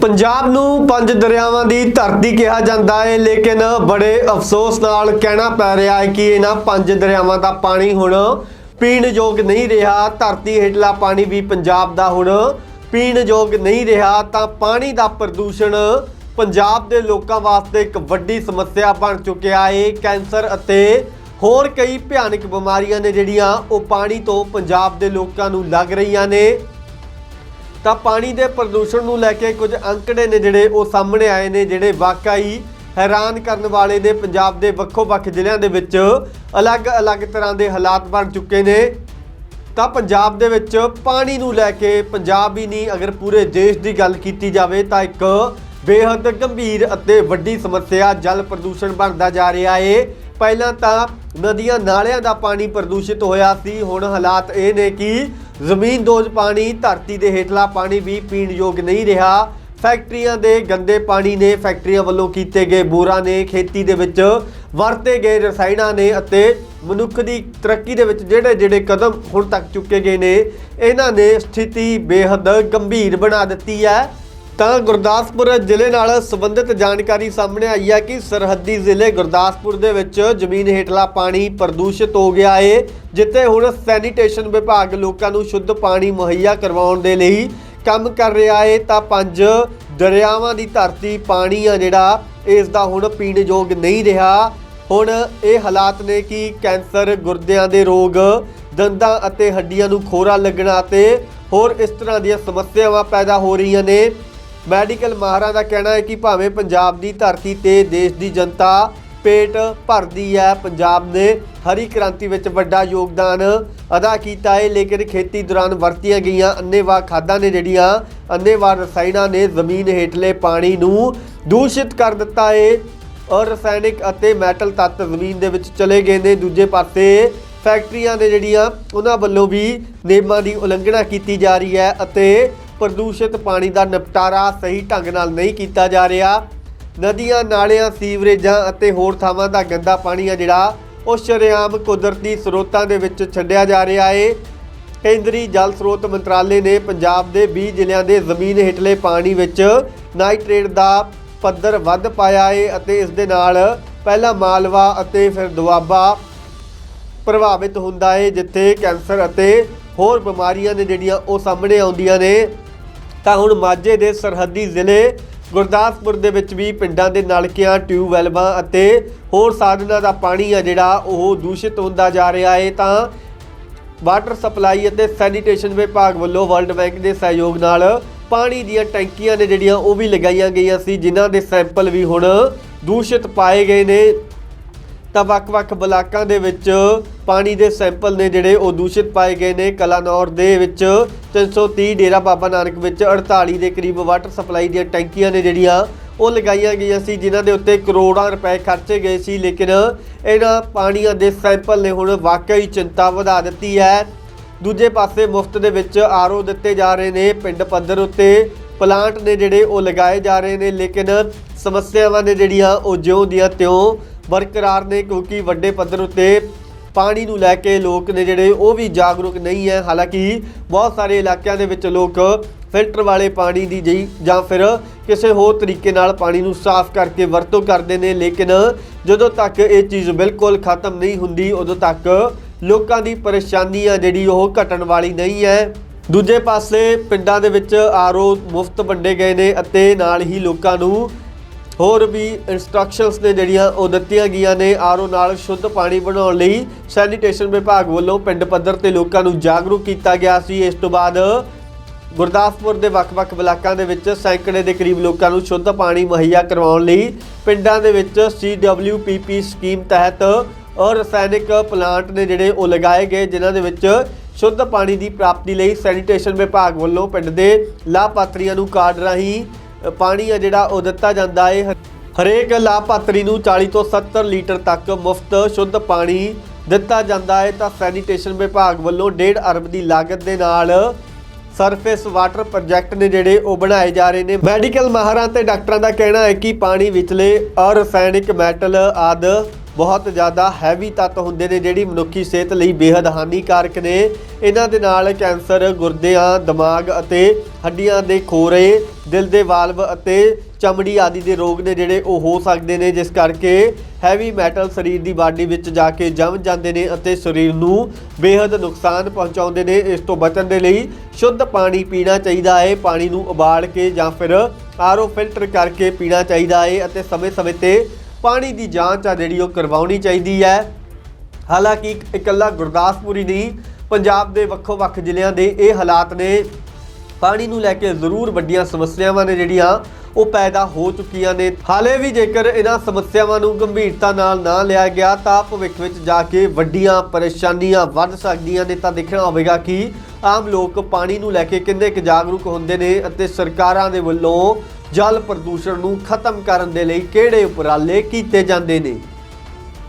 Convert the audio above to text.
ਪੰਜਾਬ ਨੂੰ ਪੰਜ ਦਰਿਆਵਾਂ ਦੀ ਧਰਤੀ ਕਿਹਾ ਜਾਂਦਾ ਹੈ, ਲੇਕਿਨ ਬੜੇ ਅਫਸੋਸ ਨਾਲ ਕਹਿਣਾ ਪੈ ਰਿਹਾ ਹੈ ਕਿ ਇਹਨਾਂ ਪੰਜ ਦਰਿਆਵਾਂ ਦਾ ਪਾਣੀ ਹੁਣ ਪੀਣ ਯੋਗ ਨਹੀਂ ਰਿਹਾ। ਧਰਤੀ ਹੇਠਲਾ ਪਾਣੀ ਵੀ ਪੰਜਾਬ ਦਾ ਹੁਣ ਪੀਣ ਯੋਗ ਨਹੀਂ ਰਿਹਾ। ਤਾਂ ਪਾਣੀ ਦਾ ਪ੍ਰਦੂਸ਼ਣ ਪੰਜਾਬ ਦੇ ਲੋਕਾਂ ਵਾਸਤੇ ਇੱਕ ਵੱਡੀ ਸਮੱਸਿਆ ਬਣ ਚੁੱਕਿਆ ਹੈ। ਕੈਂਸਰ ਅਤੇ ਹੋਰ ਕਈ ਭਿਆਨਕ ਬਿਮਾਰੀਆਂ ਨੇ ਜਿਹੜੀਆਂ ਉਹ ਪਾਣੀ ਤੋਂ ਪੰਜਾਬ ਦੇ ਲੋਕਾਂ ਨੂੰ ਲੱਗ ਰਹੀਆਂ ਨੇ। ਤਾਂ ਪਾਣੀ ਦੇ ਪ੍ਰਦੂਸ਼ਣ ਨੂੰ ਲੈ ਕੇ ਕੁਝ ਅੰਕੜੇ ਨੇ ਜਿਹੜੇ ਉਹ ਸਾਹਮਣੇ ਆਏ ਨੇ, ਜਿਹੜੇ ਵਾਕਈ ਹੈਰਾਨ ਕਰਨ ਵਾਲੇ ਨੇ। ਪੰਜਾਬ ਦੇ ਵੱਖੋ-ਵੱਖ ਜ਼ਿਲ੍ਹਿਆਂ ਦੇ ਵਿੱਚ ਅਲੱਗ-ਅਲੱਗ ਤਰ੍ਹਾਂ ਦੇ ਹਾਲਾਤ ਬਣ ਚੁੱਕੇ ਨੇ। ਤਾਂ ਪੰਜਾਬ ਦੇ ਵਿੱਚ ਪਾਣੀ ਨੂੰ ਲੈ ਕੇ ਪੰਜਾਬ ਹੀ ਨਹੀਂ, ਅਗਰ ਪੂਰੇ ਦੇਸ਼ ਦੀ ਗੱਲ ਕੀਤੀ ਜਾਵੇ ਤਾਂ ਇੱਕ ਬੇਹੱਦ ਗੰਭੀਰ ਅਤੇ ਵੱਡੀ ਸਮੱਸਿਆ ਜਲ ਪ੍ਰਦੂਸ਼ਣ ਬਣਦਾ ਜਾ ਰਿਹਾ ਏ। ਪਹਿਲਾਂ ਤਾਂ ਨਦੀਆਂ ਨਾਲਿਆਂ ਦਾ ਪਾਣੀ ਪ੍ਰਦੂਸ਼ਿਤ ਹੋਇਆ ਸੀ, ਹੁਣ ਹਾਲਾਤ ਇਹ ਨੇ ਕਿ ਜ਼ਮੀਨ ਦੋਜ ਪਾਣੀ, ਧਰਤੀ ਦੇ ਹੇਠਲਾ ਪਾਣੀ ਵੀ ਪੀਣ ਯੋਗ ਨਹੀਂ ਰਿਹਾ। ਫੈਕਟਰੀਆਂ ਦੇ ਗੰਦੇ ਪਾਣੀ ਨੇ ਫੈਕਟਰੀਆਂ ਵੱਲੋਂ ਕੀਤੇ ਗਏ ਬੋਰਾਂ ਨੇ ਖੇਤੀ ਦੇ ਵਿੱਚ ਵਰਤੇ ਗਏ ਰਸਾਇਣਾਂ ਨੇ ਅਤੇ ਮਨੁੱਖ ਦੀ ਤਰੱਕੀ ਦੇ ਵਿੱਚ ਜਿਹੜੇ ਜਿਹੜੇ ਕਦਮ ਹੁਣ ਤੱਕ ਚੁੱਕੇ ਗਏ ਨੇ, ਇਹਨਾਂ ਨੇ ਸਥਿਤੀ ਬੇਹੱਦ ਗੰਭੀਰ ਬਣਾ ਦਿੱਤੀ ਹੈ। ਤਾਂ ਗੁਰਦਾਸਪੁਰ ਜ਼ਿਲ੍ਹੇ ਨਾਲ ਸੰਬੰਧਿਤ ਜਾਣਕਾਰੀ ਸਾਹਮਣੇ ਆਈ ਹੈ ਕਿ ਸਰਹੱਦੀ ਜ਼ਿਲ੍ਹੇ ਗੁਰਦਾਸਪੁਰ ਦੇ ਵਿੱਚ ਜ਼ਮੀਨ ਹੇਠਲਾ ਪਾਣੀ ਪ੍ਰਦੂਸ਼ਿਤ ਹੋ ਗਿਆ ਏ, ਜਿੱਥੇ ਹੁਣ ਸੈਨੀਟੇਸ਼ਨ ਵਿਭਾਗ ਲੋਕਾਂ ਨੂੰ ਸ਼ੁੱਧ ਪਾਣੀ ਮੁਹੱਈਆ ਕਰਵਾਉਣ ਦੇ ਲਈ ਕੰਮ ਕਰ ਰਿਹਾ ਹੈ ਤਾਂ ਪੰਜ ਦਰਿਆਵਾਂ ਦੀ ਧਰਤੀ ਪਾਣੀ ਆ ਜਿਹੜਾ, ਇਸ ਦਾ ਹੁਣ ਪੀਣ ਯੋਗ ਨਹੀਂ ਰਿਹਾ। ਹੁਣ ਇਹ ਹਾਲਾਤ ਨੇ ਕਿ ਕੈਂਸਰ, ਗੁਰਦਿਆਂ ਦੇ ਰੋਗ, ਦੰਦਾਂ ਅਤੇ ਹੱਡੀਆਂ ਨੂੰ ਖੋਰਾ ਲੱਗਣਾ ਤੇ ਹੋਰ ਇਸ ਤਰ੍ਹਾਂ ਦੀਆਂ ਸਮੱਸਿਆਵਾਂ ਪੈਦਾ ਹੋ ਰਹੀਆਂ ਨੇ। ਮੈਡੀਕਲ ਮਾਹਰਾਂ ਦਾ ਕਹਿਣਾ ਹੈ ਕਿ ਭਾਵੇਂ ਪੰਜਾਬ ਦੀ ਧਰਤੀ ਤੇ ਦੇਸ਼ ਦੀ ਜਨਤਾ ਪੇਟ ਭਰਦੀ ਹੈ, ਪੰਜਾਬ ਨੇ ਹਰੀ ਕ੍ਰਾਂਤੀ ਵਿੱਚ ਵੱਡਾ ਯੋਗਦਾਨ ਅਦਾ ਕੀਤਾ ਹੈ, ਲੇਕਿਨ ਖੇਤੀ ਦੌਰਾਨ ਵਰਤੀਆਂ ਗਈਆਂ ਅੰਨੇਵਾਹ ਖਾਦਾਂ ਨੇ ਜਿਹੜੀਆਂ ਅੰਨੇਵਾਹ ਰਸਾਇਣਾਂ ਨੇ ਜ਼ਮੀਨ ਹੇਠਲੇ ਪਾਣੀ ਨੂੰ ਦੂਸ਼ਿਤ ਕਰ ਦਿੱਤਾ ਹੈ। ਔਰ ਰਸਾਇਣਿਕ ਅਤੇ ਮੈਟਲ ਤੱਤ ਜ਼ਮੀਨ ਦੇ ਵਿੱਚ ਚਲੇ ਗਏ ਨੇ। ਦੂਜੇ ਪਾਸੇ ਫੈਕਟਰੀਆਂ ਨੇ ਜਿਹੜੀਆਂ, ਉਹਨਾਂ ਵੱਲੋਂ ਵੀ ਨਿਯਮਾਂ ਦੀ ਉਲੰਘਣਾ ਕੀਤੀ ਜਾ ਰਹੀ ਹੈ ਅਤੇ ਪ੍ਰਦੂਸ਼ਿਤ ਪਾਣੀ ਦਾ ਨਿਪਟਾਰਾ ਸਹੀ ਢੰਗ ਨਾਲ ਨਹੀਂ ਕੀਤਾ ਜਾ ਰਿਹਾ। ਨਦੀਆਂ, ਨਾਲਿਆਂ, ਸੀਵਰੇਜਾਂ ਅਤੇ ਹੋਰ ਥਾਵਾਂ ਦਾ ਗੰਦਾ ਪਾਣੀ ਆ ਜਿਹੜਾ, ਉਹ ਸ਼ਰੇਆਮ ਕੁਦਰਤੀ ਸਰੋਤਾਂ ਦੇ ਵਿੱਚ ਛੱਡਿਆ ਜਾ ਰਿਹਾ ਏ। ਕੇਂਦਰੀ ਜਲ ਸਰੋਤ ਮੰਤਰਾਲੇ ਨੇ ਪੰਜਾਬ ਦੇ 20 ਜ਼ਿਲ੍ਹਿਆਂ ਦੇ ਜ਼ਮੀਨ ਹੇਠਲੇ ਪਾਣੀ ਵਿੱਚ ਨਾਈਟ੍ਰੇਟ ਦਾ ਪੱਧਰ ਵੱਧ ਪਾਇਆ ਏ ਅਤੇ ਇਸ ਦੇ ਨਾਲ ਪਹਿਲਾ ਮਾਲਵਾ ਅਤੇ ਫਿਰ ਦੁਆਬਾ ਪ੍ਰਭਾਵਿਤ ਹੁੰਦਾ ਹੈ ਜਿੱਥੇ ਕੈਂਸਰ ਅਤੇ ਹੋਰ ਬਿਮਾਰੀਆਂ ਨੇ ਜਿਹੜੀਆਂ ਉਹ ਸਾਹਮਣੇ ਆਉਂਦੀਆਂ ਨੇ। ਤਾਂ ਹੁਣ ਮਾਝੇ ਦੇ ਸਰਹੱਦੀ ਜ਼ਿਲ੍ਹੇ ਗੁਰਦਾਸਪੁਰ ਦੇ ਵਿੱਚ ਵੀ ਪਿੰਡਾਂ ਦੇ ਨਲਕਿਆਂ ਟਿਊਬਵੈਲਵਾਂ ਅਤੇ ਹੋਰ ਸਾਧਨਾਂ ਦਾ ਪਾਣੀ ਆ ਜਿਹੜਾ ਉਹ ਦੂਸ਼ਿਤ ਹੁੰਦਾ ਜਾ ਰਿਹਾ ਹੈ ਤਾਂ ਵਾਟਰ ਸਪਲਾਈ ਅਤੇ ਸੈਨੀਟੇਸ਼ਨ ਵਿਭਾਗ ਵੱਲੋਂ ਵਰਲਡ ਬੈਂਕ ਦੇ ਸਹਿਯੋਗ ਨਾਲ ਪਾਣੀ ਦੀਆਂ ਟੈਂਕੀਆਂ ਨੇ ਜਿਹੜੀਆਂ ਉਹ ਵੀ ਲਗਾਈਆਂ ਗਈਆਂ ਸੀ, ਜਿਨ੍ਹਾਂ ਦੇ ਸੈਂਪਲ ਵੀ ਹੁਣ ਦੂਸ਼ਿਤ ਪਾਏ ਗਏ ਨੇ। ਤਾਂ ਵੱਖ-ਵੱਖ ਬਲਾਕਾਂ ਦੇ ਵਿੱਚ ਪਾਣੀ ਦੇ ਸੈਂਪਲ ਨੇ ਜਿਹੜੇ ਉਹ ਦੂਸ਼ਿਤ ਪਾਏ ਗਏ ਨੇ। ਕਲਾਨੌਰ ਦੇ ਵਿੱਚ 330 ਡੇਰਾ ਬਾਬਾ ਨਾਨਕ ਵਿੱਚ 48 ਦੇ ਕਰੀਬ ਵਾਟਰ ਸਪਲਾਈ ਦੀਆਂ ਟੈਂਕੀਆਂ ਨੇ ਜਿਹੜੀਆਂ ਉਹ ਲਗਾਈਆਂ ਗਈਆਂ ਸੀ, ਜਿਨ੍ਹਾਂ ਦੇ ਉੱਤੇ ਕਰੋੜਾਂ ਰੁਪਏ ਖਰਚੇ ਗਏ ਸੀ। ਲੇਕਿਨ ਇਹਨਾਂ ਪਾਣੀਆਂ ਦੇ ਸੈਂਪਲ ਨੇ ਹੁਣ ਵਾਕਈ ਚਿੰਤਾ ਵਧਾ ਦਿੱਤੀ ਹੈ। ਦੂਜੇ ਪਾਸੇ ਮੁਫਤ ਦੇ ਵਿੱਚ ਆਰਓ ਦਿੱਤੇ ਜਾ ਰਹੇ ਨੇ। ਪਿੰਡ ਪੱਧਰ ਉੱਤੇ ਪਲਾਂਟ ਨੇ ਜਿਹੜੇ ਉਹ ਲਗਾਏ ਜਾ ਰਹੇ ਨੇ। ਲੇਕਿਨ ਸਮੱਸਿਆਵਾਂ ਨੇ ਜਿਹੜੀਆਂ ਉਹ ਜਿਉਂ ਦੀਆਂ ਤਿਉਂ ਬਰਕਰਾਰ ਨੇ ਕਿਉਂਕਿ ਵੱਡੇ ਪੱਧਰ ਉੱਤੇ ਪਾਣੀ ਨੂੰ ਲੈ ਕੇ ਲੋਕ ਨੇ ਜਿਹੜੇ ਉਹ ਵੀ ਜਾਗਰੂਕ ਨਹੀਂ ਹੈ। ਹਾਲਾਂਕਿ ਬਹੁਤ ਸਾਰੇ ਇਲਾਕਿਆਂ ਦੇ ਵਿੱਚ ਲੋਕ ਫਿਲਟਰ ਵਾਲੇ ਪਾਣੀ ਦੀ ਜਿਹੀ ਜਾਂ ਫਿਰ ਕਿਸੇ ਹੋਰ ਤਰੀਕੇ ਨਾਲ ਪਾਣੀ ਨੂੰ ਸਾਫ਼ ਕਰਕੇ ਵਰਤੋਂ ਕਰਦੇ ਨੇ, ਲੇਕਿਨ ਜਦੋਂ ਤੱਕ ਇਹ ਚੀਜ਼ ਬਿਲਕੁਲ ਖਤਮ ਨਹੀਂ ਹੁੰਦੀ, ਉਦੋਂ ਤੱਕ ਲੋਕਾਂ ਦੀ ਪਰੇਸ਼ਾਨੀ ਆ ਜਿਹੜੀ ਉਹ ਘਟਣ ਵਾਲੀ ਨਹੀਂ ਹੈ। ਦੂਜੇ ਪਾਸੇ ਪਿੰਡਾਂ ਦੇ ਵਿੱਚ ਆਰਓ ਮੁਫਤ ਵੰਡੇ ਗਏ ਨੇ ਅਤੇ ਨਾਲ ਹੀ ਲੋਕਾਂ ਨੂੰ ਹੋਰ ਵੀ ਇਨਸਟਰਕਸ਼ਨਸ ਨੇ ਜਿਹੜੀਆਂ ਉਹ ਦਿੱਤੀਆਂ ਗਈਆਂ ਨੇ। ਆਰਓ ਨਾਲ ਸ਼ੁੱਧ ਪਾਣੀ ਬਣਾਉਣ ਲਈ ਸੈਨੀਟੇਸ਼ਨ ਵਿਭਾਗ ਵੱਲੋਂ ਪਿੰਡ ਪੱਧਰ ਤੇ ਲੋਕਾਂ ਨੂੰ ਜਾਗਰੂਕ ਕੀਤਾ ਗਿਆ ਸੀ। ਇਸ ਤੋਂ ਬਾਅਦ ਗੁਰਦਾਸਪੁਰ ਦੇ ਵੱਖ-ਵੱਖ ਬਲਾਕਾਂ ਦੇ ਵਿੱਚ ਸੈਂਕੜੇ ਦੇ ਕਰੀਬ ਲੋਕਾਂ ਨੂੰ ਸ਼ੁੱਧ ਪਾਣੀ ਮੁਹੱਈਆ ਕਰਵਾਉਣ ਲਈ ਪਿੰਡਾਂ ਦੇ ਵਿੱਚ CWPP ਸਕੀਮ ਤਹਿਤ ਔਰ ਰਸਾਇਣਿਕ ਪਲਾਂਟ ਨੇ ਜਿਹੜੇ ਉਹ ਲਗਾਏ ਗਏ, ਜਿਨ੍ਹਾਂ ਦੇ ਵਿੱਚ ਸ਼ੁੱਧ ਪਾਣੀ ਦੀ ਪ੍ਰਾਪਤੀ ਲਈ ਸੈਨੀਟੇਸ਼ਨ ਵਿਭਾਗ ਵੱਲੋਂ ਪਿੰਡ ਦੇ ਲਾਭਪਾਤਰੀਆਂ ਨੂੰ ਕਾਰਡ ਰਾਹੀਂ ਪਾਣੀ ਆ ਜਿਹੜਾ ਉਹ ਦਿੱਤਾ ਜਾਂਦਾ ਹੈ ਹਰੇਕ ਲਾਭਪਾਤਰੀ ਨੂੰ 40 ਤੋਂ 70 ਲੀਟਰ ਤੱਕ ਮੁਫਤ ਸ਼ੁੱਧ ਪਾਣੀ ਦਿੱਤਾ ਜਾਂਦਾ ਹੈ ਤਾਂ ਸੈਨੀਟੇਸ਼ਨ ਵਿਭਾਗ ਵੱਲੋਂ 1.5 ਅਰਬ ਦੀ ਲਾਗਤ ਦੇ ਨਾਲ ਸਰਫੇਸ ਵਾਟਰ ਪ੍ਰੋਜੈਕਟ ਨੇ ਜਿਹੜੇ ਉਹ ਬਣਾਏ ਜਾ ਰਹੇ ਨੇ। ਮੈਡੀਕਲ ਮਾਹਰਾਂ ਤੇ ਡਾਕਟਰਾਂ ਦਾ ਕਹਿਣਾ ਹੈ ਕਿ ਪਾਣੀ ਵਿਚਲੇ ਅਰਸਾਇਣਿਕ ਮੈਟਲ ਆਦ ਬਹੁਤ ਜ਼ਿਆਦਾ ਹੈਵੀ ਤੱਤ ਹੁੰਦੇ ਨੇ ਜਿਹੜੀ ਮਨੁੱਖੀ ਸਿਹਤ ਲਈ ਬੇहद ਹਾਨੀਕਾਰਕ ਨੇ। ਇਹਨਾਂ ਦੇ ਨਾਲ ਕੈਂਸਰ, ਗੁਰਦਿਆਂ, ਦਿਮਾਗ ਅਤੇ ਹੱਡੀਆਂ ਦੇ ਖੋਰੇ, ਦਿਲ ਦੇ ਵਾਲਵ ਅਤੇ ਚਮੜੀ ਆਦਿ ਦੇ ਰੋਗ ਨੇ ਜਿਹੜੇ ਉਹ ਹੋ ਸਕਦੇ ਨੇ, ਜਿਸ ਕਰਕੇ ਹੈਵੀ ਮੈਟਲ ਸਰੀਰ ਦੀ ਬਾਡੀ ਵਿੱਚ ਜਾ ਕੇ ਜੰਮ ਜਾਂਦੇ ਨੇ ਅਤੇ ਸਰੀਰ ਨੂੰ ਬੇहद ਨੁਕਸਾਨ ਪਹੁੰਚਾਉਂਦੇ ਨੇ। ਇਸ ਤੋਂ ਬਚਣ ਦੇ ਲਈ ਸ਼ੁੱਧ ਪਾਣੀ ਪੀਣਾ ਚਾਹੀਦਾ ਹੈ। ਪਾਣੀ ਨੂੰ ਉਬਾਲ ਕੇ ਜਾਂ ਫਿਰ ਆਰਓ ਫਿਲਟਰ ਕਰਕੇ ਪੀਣਾ ਚਾਹੀਦਾ ਹੈ ਅਤੇ ਸਮੇਂ-ਸਮੇਂ ਤੇ ਪਾਣੀ ਦੀ ਜਾਂਚ ਆ ਜਿਹੜੀ ਉਹ ਕਰਵਾਉਣੀ ਚਾਹੀਦੀ ਹੈ। ਹਾਲਾਂਕਿ ਇਕੱਲਾ ਗੁਰਦਾਸਪੁਰ ਹੀ ਨਹੀਂ, ਪੰਜਾਬ ਦੇ ਵੱਖੋ-ਵੱਖ ਜ਼ਿਲ੍ਹਿਆਂ ਦੇ ਇਹ ਹਾਲਾਤ ਨੇ। ਪਾਣੀ ਨੂੰ ਲੈ ਕੇ ਜ਼ਰੂਰ ਵੱਡੀਆਂ ਸਮੱਸਿਆਵਾਂ ਨੇ ਜਿਹੜੀਆਂ, ਉਹ ਪੈਦਾ ਹੋ ਚੁੱਕੀਆਂ ਨੇ। ਹਾਲੇ ਵੀ ਜੇਕਰ ਇਹਨਾਂ ਸਮੱਸਿਆਵਾਂ ਨੂੰ ਗੰਭੀਰਤਾ ਨਾਲ ਨਾ ਲਿਆ ਗਿਆ, ਤਾਂ ਭਵਿੱਖ ਵਿੱਚ ਜਾ ਕੇ ਵੱਡੀਆਂ ਪਰੇਸ਼ਾਨੀਆਂ ਵੱਧ ਸਕਦੀਆਂ ਨੇ। ਤਾਂ ਦੇਖਣਾ ਹੋਵੇਗਾ ਕਿ ਆਮ ਲੋਕ ਪਾਣੀ ਨੂੰ ਲੈ ਕੇ ਕਿੰਨੇ ਕੁ ਜਾਗਰੂਕ ਹੁੰਦੇ ਨੇ ਅਤੇ ਸਰਕਾਰਾਂ ਦੇ ਵੱਲੋਂ ਜਲ ਪ੍ਰਦੂਸ਼ਣ ਨੂੰ ਖਤਮ ਕਰਨ ਦੇ ਲਈ ਕਿਹੜੇ ਉਪਰਾਲੇ ਕੀਤੇ ਜਾਂਦੇ ਨੇ?